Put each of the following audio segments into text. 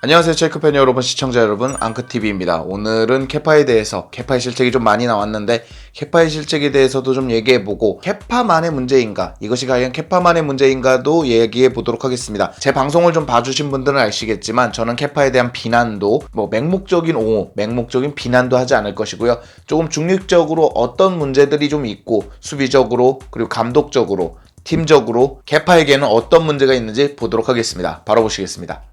안녕하세요 체크팬 여러분 시청자 여러분. 앙크TV입니다. 오늘은 케파에 대해서 케파의 실책이 좀 많이 나왔는데 케파의 실책에 대해서도 좀 얘기해보고 케파만의 문제인가? 이것이 과연 케파만의 문제인가도 얘기해 보도록 하겠습니다. 제 방송을 좀 봐주신 분들은 아시겠지만 저는 케파에 대한 비난도 뭐 맹목적인 옹호 맹목적인 비난도 하지 않을 것이고요. 조금 중립적으로 어떤 문제들이 좀 있고 수비적으로 그리고 감독적으로 팀적으로 케파에게는 어떤 문제가 있는지 보도록 하겠습니다. 바로 보시겠습니다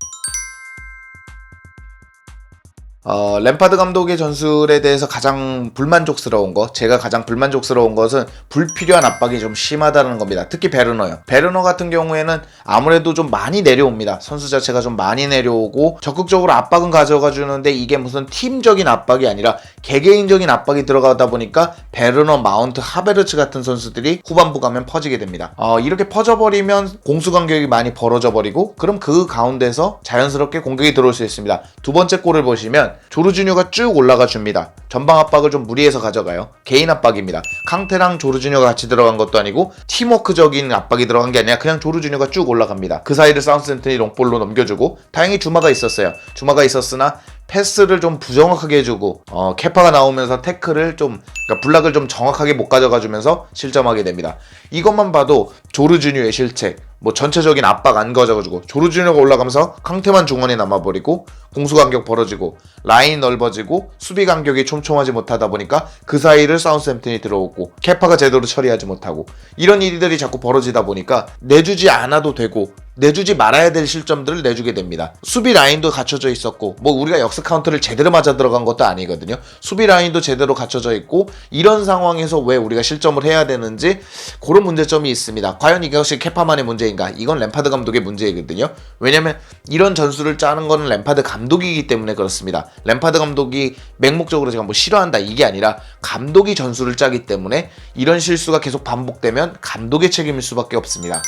어, 램파드 감독의 전술에 대해서 가장 불만족스러운 거, 제가 가장 불만족스러운 것은 불필요한 압박이 좀 심하다는 겁니다. 특히 베르너요. 베르너 같은 경우에는 아무래도 좀 많이 내려옵니다. 선수 자체가 좀 많이 내려오고 적극적으로 압박은 가져가 주는데 이게 무슨 팀적인 압박이 아니라 개개인적인 압박이 들어가다 보니까 베르너, 마운트, 하베르츠 같은 선수들이 후반부 가면 퍼지게 됩니다. 어, 이렇게 퍼져버리면 공수 간격이 많이 벌어져 버리고 그럼 그 가운데서 자연스럽게 공격이 들어올 수 있습니다. 두 번째 골을 보시면 조르주뉴가 쭉 올라가 줍니다. 전방 압박을 좀 무리해서 가져가요. 개인 압박입니다. 캉테랑 조르주뉴가 같이 들어간 것도 아니고 팀워크적인 압박이 들어간 게 아니라 그냥 조르주뉴가 쭉 올라갑니다. 그 사이를 사운스센트니 롱볼로 넘겨주고 다행히 주마가 있었어요. 주마가 있었으나 패스를 좀 부정확하게 해주고 어, 케파가 나오면서 태클을 좀 그러니까 블락을 좀 정확하게 못 가져가주면서 실점하게 됩니다. 이것만 봐도 조르주뉴의 실책 뭐 전체적인 압박 안 가져가지고 조르주뉴가 올라가면서 캉테만 중원에 남아버리고 공수 간격 벌어지고 라인 넓어지고 수비 간격이 촘촘하지 못하다 보니까 그 사이를 사운스햄튼이 들어오고 케파가 제대로 처리하지 못하고 이런 일들이 자꾸 벌어지다 보니까 내주지 않아도 되고 내주지 말아야 될 실점들을 내주게 됩니다. 수비 라인도 갖춰져 있었고, 뭐 우리가 역습 카운터를 제대로 맞아 들어간 것도 아니거든요. 수비 라인도 제대로 갖춰져 있고, 이런 상황에서 왜 우리가 실점을 해야 되는지 그런 문제점이 있습니다. 과연 이것이 케파만의 문제인가? 이건 램파드 감독의 문제이거든요. 왜냐면 이런 전술을 짜는 거는 램파드 감독이기 때문에 그렇습니다. 램파드 감독이 맹목적으로 제가 뭐 싫어한다 이게 아니라 감독이 전술을 짜기 때문에 이런 실수가 계속 반복되면 감독의 책임일 수밖에 없습니다.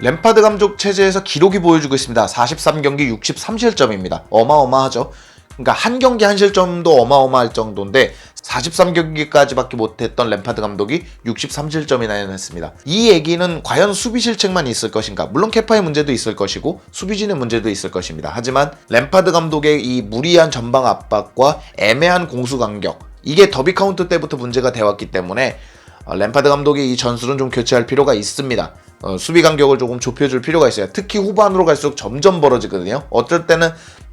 램파드 감독 체제에서 기록이 보여주고 있습니다. 43경기 63실점입니다. 어마어마하죠. 그러니까 한 경기 한 실점도 어마어마할 정도인데 43경기까지밖에 못했던 램파드 감독이 63실점이나 해냈습니다. 이 얘기는 과연 수비 실책만 있을 것인가? 물론 케파의 문제도 있을 것이고 수비진의 문제도 있을 것입니다. 하지만 램파드 감독의 이 무리한 전방 압박과 애매한 공수 간격 이게 더비 카운트 때부터 문제가 되었기 때문에 어, 램파드 감독의 이 전술은 좀 교체할 필요가 있습니다. 어, 수비 간격을 조금 좁혀줄 필요가 있어요. 특히 후반으로 갈수록 점점 벌어지거든요. 어쩔 때는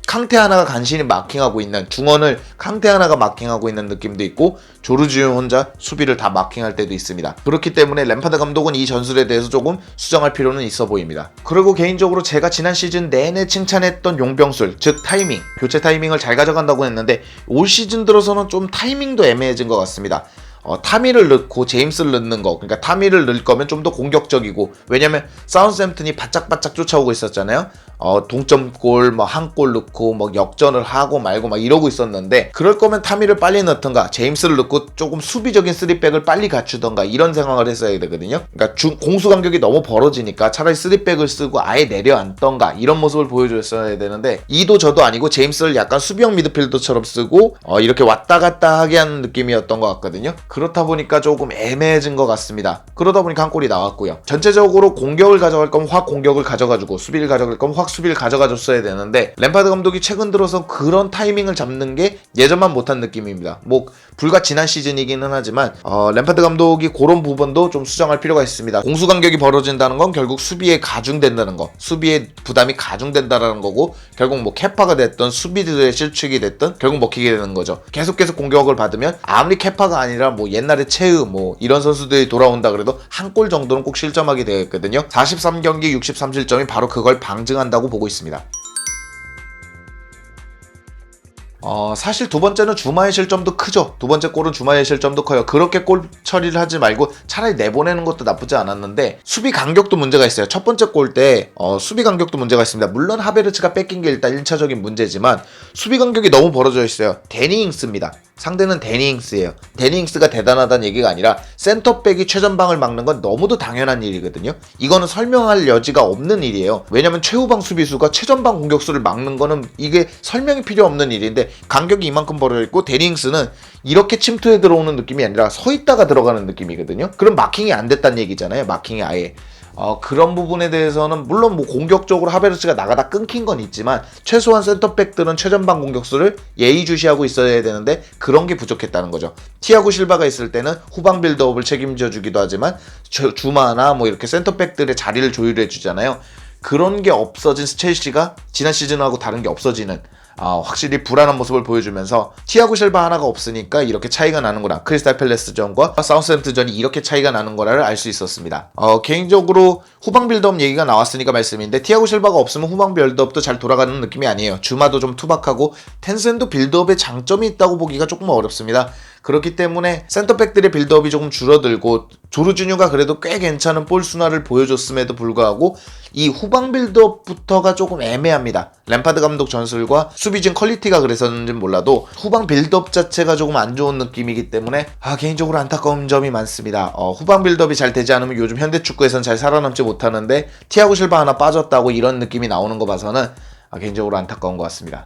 캉테 하나가 간신히 마킹하고 있는 중원을 캉테 하나가 마킹하고 있는 느낌도 있고 조르지오 혼자 수비를 다 마킹할 때도 있습니다. 그렇기 때문에 램파드 감독은 이 전술에 대해서 조금 수정할 필요는 있어 보입니다. 그리고 개인적으로 제가 지난 시즌 내내 칭찬했던 용병술 즉 타이밍 교체 타이밍을 잘 가져간다고 했는데 올 시즌 들어서는 좀 타이밍도 애매해진 것 같습니다. 어, 타미를 넣고 제임스를 넣는 거. 그러니까 타미를 넣을 거면 좀 더 공격적이고. 왜냐면 사운스햄튼이 바짝바짝 쫓아오고 있었잖아요 어, 동점골 뭐 한 골 넣고 뭐 역전을 하고 말고 막 이러고 있었는데 그럴 거면 타미를 빨리 넣던가 제임스를 넣고 조금 수비적인 쓰리백을 빨리 갖추던가 이런 상황을 했어야 되거든요 그러니까 중, 공수 간격이 너무 벌어지니까 차라리 쓰리백을 쓰고 아예 내려앉던가 이런 모습을 보여줬어야 되는데 이도 저도 아니고 제임스를 약간 수비형 미드필더처럼 쓰고 어, 이렇게 왔다 갔다 하게 하는 느낌이었던 것 같거든요 그렇다 보니까 조금 애매해진 것 같습니다. 그러다 보니까 한 골이 나왔고요. 전체적으로 공격을 가져갈 거면 확 공격을 가져가지고 수비를 가져갈 거면 확 수비를 가져가 줬어야 되는데 램파드 감독이 최근 들어서 그런 타이밍을 잡는 게 예전만 못한 느낌입니다. 뭐 불과 지난 시즌이기는 하지만 어, 램파드 감독이 그런 부분도 좀 수정할 필요가 있습니다. 공수 간격이 벌어진다는 건 결국 수비에 가중된다는 거, 수비의 부담이 가중된다라는 거고 결국 뭐 캐파가 됐던 수비들의 실축이 됐던 결국 먹히게 되는 거죠. 계속 계속 공격을 받으면 아무리 캐파가 아니라 뭐 옛날에 체우 뭐 이런 선수들이 돌아온다 그래도 한 골 정도는 꼭 실점하게 되겠거든요. 43경기 63실점이 바로 그걸 방증한다 고 보고 있습니다. 어, 사실 두 번째는 주마의 실점도 크죠. 두 번째 골은 주마의 실점도 커요. 그렇게 골 처리를 하지 말고 차라리 내보내는 것도 나쁘지 않았는데 수비 간격도 문제가 있어요. 첫 번째 골때 어, 수비 간격도 문제가 있습니다. 물론 하베르츠가 뺏긴 게 일단 1차적인 문제지만 수비 간격이 너무 벌어져 있어요. 데니잉스입니다. 상대는 데니잉스예요. 데니잉스가 대단하다는 얘기가 아니라 센터백이 최전방을 막는 건 너무도 당연한 일이거든요. 이거는 설명할 여지가 없는 일이에요. 왜냐면 최후방 수비수가 최전방 공격수를 막는 거는 이게 설명이 필요 없는 일인데 간격이 이만큼 벌어져 있고 데니잉스는 이렇게 침투해 들어오는 느낌이 아니라 서 있다가 들어가는 느낌이거든요. 그럼 마킹이 안 됐다는 얘기잖아요. 마킹이 아예. 어, 그런 부분에 대해서는 물론 뭐 공격적으로 하베르츠가 나가다 끊긴 건 있지만 최소한 센터백들은 최전방 공격수를 예의주시하고 있어야 되는데 그런 게 부족했다는 거죠. 티아고 실바가 있을 때는 후방 빌드업을 책임져 주기도 하지만 주- 주마나 뭐 이렇게 센터백들의 자리를 조율해 주잖아요. 그런 게 없어진 첼시가 지난 시즌하고 다른 게 없어지는 아, 확실히 불안한 모습을 보여주면서 티아고 실바 하나가 없으니까 이렇게 차이가 나는 구나. 크리스탈 팰레스전과 사우스햄프전이 이렇게 차이가 나는 거라를 알 수 있었습니다. 어, 개인적으로 후방 빌드업 얘기가 나왔으니까 말씀인데 티아고 실바가 없으면 후방 빌드업도 잘 돌아가는 느낌이 아니에요. 주마도 좀 투박하고 텐센도 빌드업에 장점이 있다고 보기가 조금 어렵습니다. 그렇기 때문에 센터백들의 빌드업이 조금 줄어들고 조르주뉴가 그래도 꽤 괜찮은 볼 순화를 보여줬음에도 불구하고 이 후방 빌드업부터가 조금 애매합니다. 램파드 감독 전술과 수비진 퀄리티가 그래서는지 몰라도 후방 빌드업 자체가 조금 안 좋은 느낌이기 때문에 아 개인적으로 안타까운 점이 많습니다. 어, 후방 빌드업이 잘 되지 않으면 요즘 현대 축구에선 잘 살아남지 못하는데 티아고 실바 하나 빠졌다고 이런 느낌이 나오는 거 봐서는 아, 개인적으로 안타까운 것 같습니다.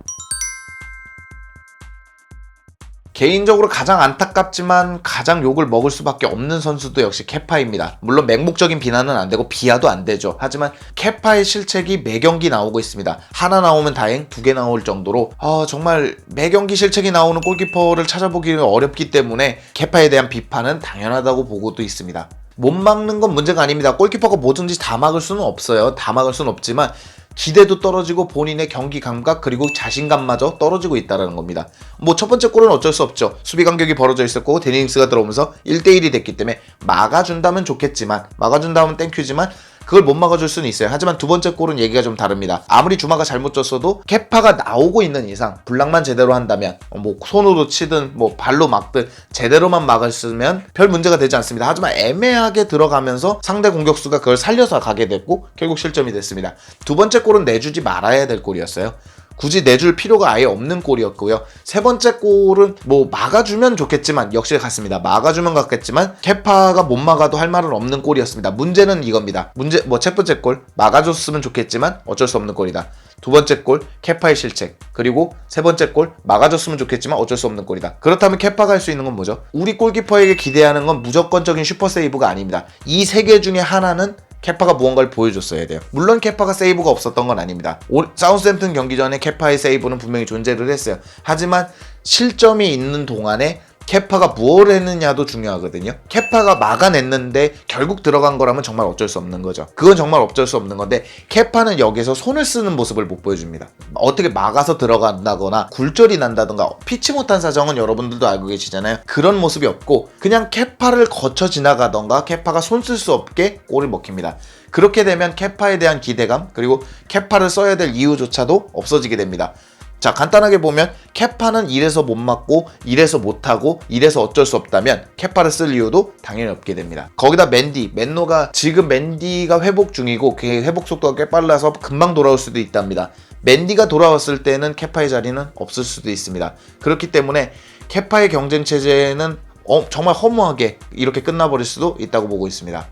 개인적으로 가장 안타깝지만 가장 욕을 먹을 수밖에 없는 선수도 역시 케파입니다. 물론 맹목적인 비난은 안 되고 비하도 안 되죠. 하지만 케파의 실책이 매 경기 나오고 있습니다. 하나 나오면 다행, 두 개 나올 정도로 아, 정말 매 경기 실책이 나오는 골키퍼를 찾아보기는 어렵기 때문에 케파에 대한 비판은 당연하다고 보고도 있습니다. 못 막는 건 문제가 아닙니다. 골키퍼가 뭐든지 다 막을 수는 없어요. 다 막을 수는 없지만 기대도 떨어지고 본인의 경기 감각 그리고 자신감마저 떨어지고 있다는 겁니다. 뭐 첫 번째 골은 어쩔 수 없죠. 수비 간격이 벌어져 있었고 데니잉스가 들어오면서 1대1이 됐기 때문에 막아준다면 좋겠지만 막아준다면 땡큐지만 그걸 못 막아줄 수는 있어요. 하지만 두 번째 골은 얘기가 좀 다릅니다. 아무리 주마가 잘못 졌어도 케파가 나오고 있는 이상 블락만 제대로 한다면 어, 뭐 손으로 치든 뭐 발로 막든 제대로만 막았으면 별 문제가 되지 않습니다. 하지만 애매하게 들어가면서 상대 공격수가 그걸 살려서 가게 됐고 결국 실점이 됐습니다. 두 번째 골은 내주지 말아야 될 골이었어요. 굳이 내줄 필요가 아예 없는 골이었고요. 세 번째 골은 뭐 막아주면 좋겠지만 역시 같습니다. 막아주면 같겠지만 케파가 못 막아도 할 말은 없는 골이었습니다. 문제는 이겁니다. 문제 뭐 첫 번째 골 막아줬으면 좋겠지만 어쩔 수 없는 골이다. 두 번째 골 케파의 실책 그리고 세 번째 골 막아줬으면 좋겠지만 어쩔 수 없는 골이다. 그렇다면 케파가 할 수 있는 건 뭐죠? 우리 골키퍼에게 기대하는 건 무조건적인 슈퍼 세이브가 아닙니다. 이 세 개 중에 하나는 케파가 무언가를 보여줬어야 돼요. 물론 케파가 세이브가 없었던 건 아닙니다. 올- 사우스햄튼 경기 전에 케파의 세이브는 분명히 존재를 했어요. 하지만 실점이 있는 동안에 케파가 무엇을 했느냐도 중요하거든요. 케파가 막아냈는데 결국 들어간 거라면 정말 어쩔 수 없는 거죠. 그건 정말 어쩔 수 없는 건데 케파는 여기서 손을 쓰는 모습을 못 보여줍니다. 어떻게 막아서 들어간다거나 굴절이 난다던가 피치 못한 사정은 여러분들도 알고 계시잖아요. 그런 모습이 없고 그냥 케파를 거쳐 지나가던가 케파가 손 쓸 수 없게 골을 먹힙니다. 그렇게 되면 케파에 대한 기대감 그리고 케파를 써야 될 이유조차도 없어지게 됩니다. 자 간단하게 보면 케파는 이래서 못 맞고 이래서 못 하고 이래서 어쩔 수 없다면 케파를 쓸 이유도 당연히 없게 됩니다. 거기다 맨디 맨노가 지금 맨디가 회복 중이고 그 회복 속도가 꽤 빨라서 금방 돌아올 수도 있답니다. 맨디가 돌아왔을 때는 케파의 자리는 없을 수도 있습니다. 그렇기 때문에 케파의 경쟁 체제는 어, 정말 허무하게 이렇게 끝나버릴 수도 있다고 보고 있습니다.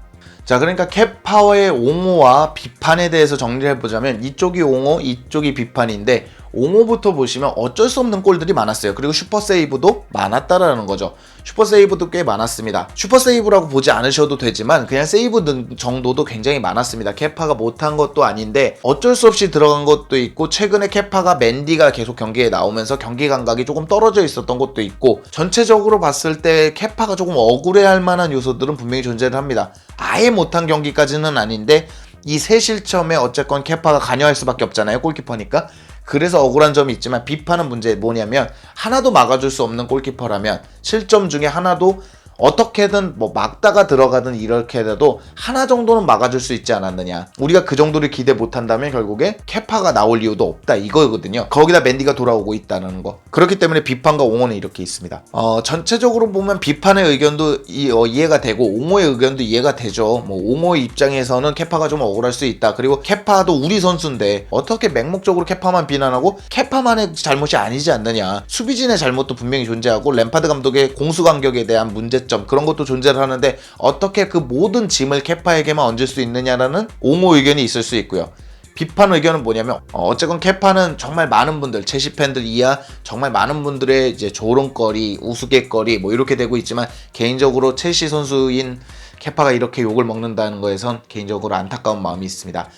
자, 그러니까 캡파워의 옹호와 비판에 대해서 정리를 해보자면 이쪽이 옹호, 이쪽이 비판인데 옹호부터 보시면 어쩔 수 없는 골들이 많았어요. 그리고 슈퍼 세이브도 많았다라는 거죠. 슈퍼 세이브도 꽤 많았습니다. 슈퍼 세이브라고 보지 않으셔도 되지만 그냥 세이브 등 정도도 굉장히 많았습니다. 케파가 못한 것도 아닌데 어쩔 수 없이 들어간 것도 있고 최근에 케파가 맨디가 계속 경기에 나오면서 경기 감각이 조금 떨어져 있었던 것도 있고 전체적으로 봤을 때 케파가 조금 억울해할 만한 요소들은 분명히 존재를 합니다. 아예 못한 경기까지는 아닌데 이 세 실점에 어쨌건 케파가 관여할 수밖에 없잖아요. 골키퍼니까. 그래서 억울한 점이 있지만 비판은 문제 뭐냐면 하나도 막아줄 수 없는 골키퍼라면 실점 중에 하나도 어떻게든 뭐 막다가 들어가든 이렇게 해도 하나 정도는 막아줄 수 있지 않았느냐. 우리가 그 정도를 기대 못한다면 결국에 케파가 나올 이유도 없다 이거거든요. 거기다 맨디가 돌아오고 있다는 거. 그렇기 때문에 비판과 옹호는 이렇게 있습니다. 어, 전체적으로 보면 비판의 의견도 이, 어, 이해가 되고 옹호의 의견도 이해가 되죠. 뭐 옹호의 입장에서는 케파가 좀 억울할 수 있다. 그리고 케파도 우리 선수인데 어떻게 맹목적으로 케파만 비난하고 케파만의 잘못이 아니지 않느냐. 수비진의 잘못도 분명히 존재하고 램파드 감독의 공수 간격에 대한 문제 점 그런 것도 존재를 하는데 어떻게 그 모든 짐을 케파에게만 얹을 수 있느냐라는 옹호 의견이 있을 수 있고요. 비판 의견은 뭐냐면 어, 어쨌건 케파는 정말 많은 분들 체시 팬들 이하 정말 많은 분들의 이제 조롱거리 우스갯거리 뭐 이렇게 되고 있지만 개인적으로 체시 선수인 케파가 이렇게 욕을 먹는다는 거에선 개인적으로 안타까운 마음이 있습니다.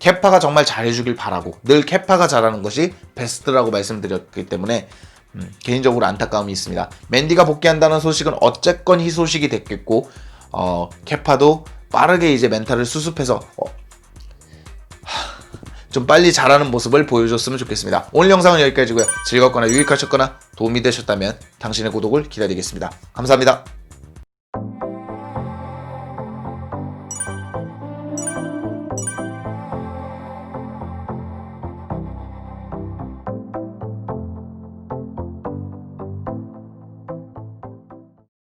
케파가 정말 잘해주길 바라고 늘 케파가 잘하는 것이 베스트라고 말씀드렸기 때문에 음, 개인적으로 안타까움이 있습니다. 맨디가 복귀한다는 소식은 어쨌건 희소식이 됐겠고 어, 케파도 빠르게 이제 멘탈을 수습해서 어, 하, 좀 빨리 잘하는 모습을 보여줬으면 좋겠습니다. 오늘 영상은 여기까지고요. 즐겁거나 유익하셨거나 도움이 되셨다면 당신의 구독을 기다리겠습니다. 감사합니다.